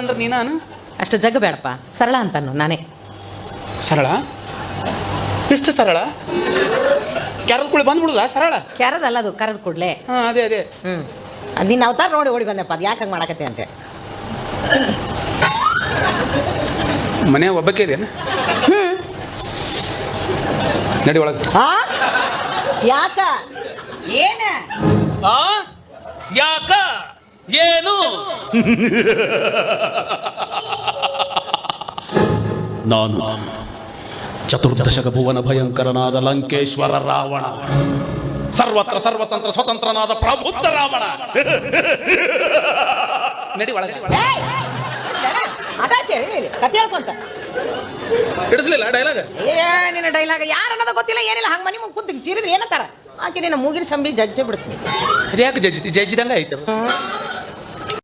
ಅಂದ್ರೆ ನೀನು ನಾನು ಅಷ್ಟು ಜಗ್ಗ ಬೇಡಪ್ಪ. ಸರಳ ಅಂತಾನು ನಾನೇ. ಸರಳ? ಇಷ್ಟು ಸರಳ? ಕ್ಯಾರಲ್ ಕೂಡ ಬಂದ್ಬಿಡುದಾ ಸರಳ? ಕ್ಯಾರದಲ್ಲ ಅದು ಕರೆದ ಕೂಡಲೇ. ಹಾಂ ಅದೇ ಅದೇ. ಹ್ಞೂ ಅದು ನಿನ್ನ ಅವತಾರ ನೋಡಿ ಓಡಿ ಬಂದೆಪ್ಪ ಅದು ಯಾಕೆ ಹಂಗೆ ಮಾಡಕತ್ತೆ ಅಂತೆ? ಮನೆ ಒಬ್ಬಕ್ಕೆ ಇದೆಯಾ ನಡಿ ಒಳಗೆ. ಹಾ ಯಾಕ? ಏನ? ಆ? ಏನು? ನಾನು ಚತುರ್ದಶಕ ಭುವನ ಭಯಂಕರನಾದ ಲಂಕೇಶ್ವರ ರಾವಣ. ಸರ್ವತ್ರ ಸರ್ವತಂತ್ರ ಸ್ವತಂತ್ರನಾದ ಪ್ರಬುದ್ಧ ರಾವಣ. ನಡಿ ಒಳಗೆ. ಹಿಡಿಸ್ಲಿಲ್ಲ ಡೈಲಾಗ್ ಏ ನಿನ್ನ ಡೈಲಾಗ್ ಯಾರು ಅನ್ನೋದು ಗೊತ್ತಿಲ್ಲ ಏನಿಲ್ಲ ಹಂಗ ಮನೆ ಮುಂದೆ ಕುಂತಿ ಚೀರಿದ್ರೆ ಏನಂತಾರ? ಆಕೆ ನಿನ್ನ ಮೂಗಿನ ಸಂಬಿ ಜಜ್ಜೆ ಬಿಡ್ತೀನಿ. ಅದ್ಯಾಕೆ ಜಜ್ಜಿ ಜಜ್ಜಿದಂಗೆ ಐತೆ.